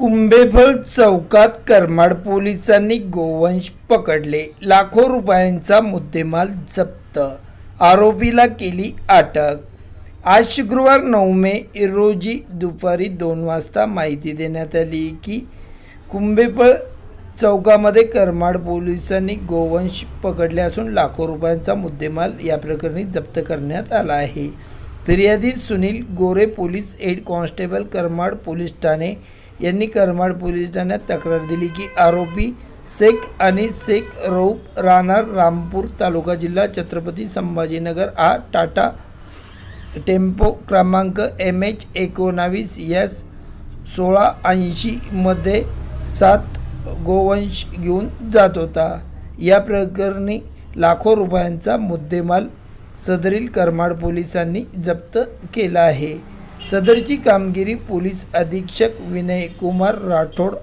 कुंभेफळ चौकात करमाड पोलिसांनी गोवंश पकडले. लाखो रुपयांचा मुद्देमाल जप्त. आरोपीला केली अटक. आज शुक्रवार नऊ मे रोजी दुपारी दोन वाजता माहिती देण्यात आली की कुंभेफळ चौकामध्ये करमाड पोलिसांनी गोवंश पकडले असून लाखो रुपयांचा मुद्देमाल या प्रकरणी जप्त करण्यात आला आहे. फिर्यादी Sunil Gore police head constable Karmad police Thane यांनी करमाड पोलीस ठाण्यात तक्रार दिली की आरोपी शेख आणि शेख रौप राहणार रामपूर तालुका जिल्हा छत्रपती संभाजीनगर हा टाटा टेम्पो क्रमांक एम एच एकोणावीस एस सोळा ऐंशीमध्ये सात गोवंश घेऊन जात होता. या प्रकरणी लाखो रुपयांचा मुद्देमाल सदरील करमाड पोलिसांनी जप्त केला आहे. सदरची कामगिरी पोलीस अधीक्षक विनय कुमार राठोड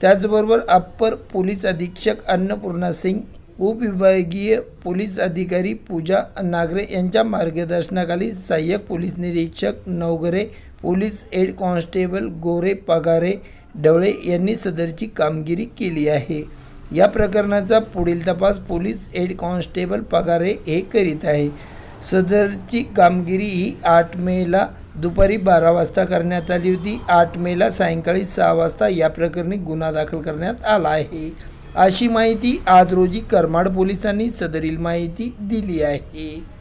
त्याचबरोबर अप्पर पोलीस अधीक्षक अन्नपूर्णा सिंग उपविभागीय पोलीस अधिकारी पूजा नागरे यांच्या मार्गदर्शनाखाली सहाय्यक पोलीस निरीक्षक Navgare police head constable Gore Pagare Dawale यांनी सदरची कामगिरी केली आहे. या प्रकरणाचा पुढील तपास पोलीस हेड कॉन्स्टेबल पगारे हे करीत आहे. सदरची कामगिरी ही आठ मेला दुपारी बारा वाजता करण्यात आली होती. आठ मेला सायंकाळी सहा वाजता या प्रकरणी गुन्हा दाखल करण्यात आला आहे. अशी माहिती आज रोजी करमाड पोलिसांनी सदरील माहिती दिली आहे.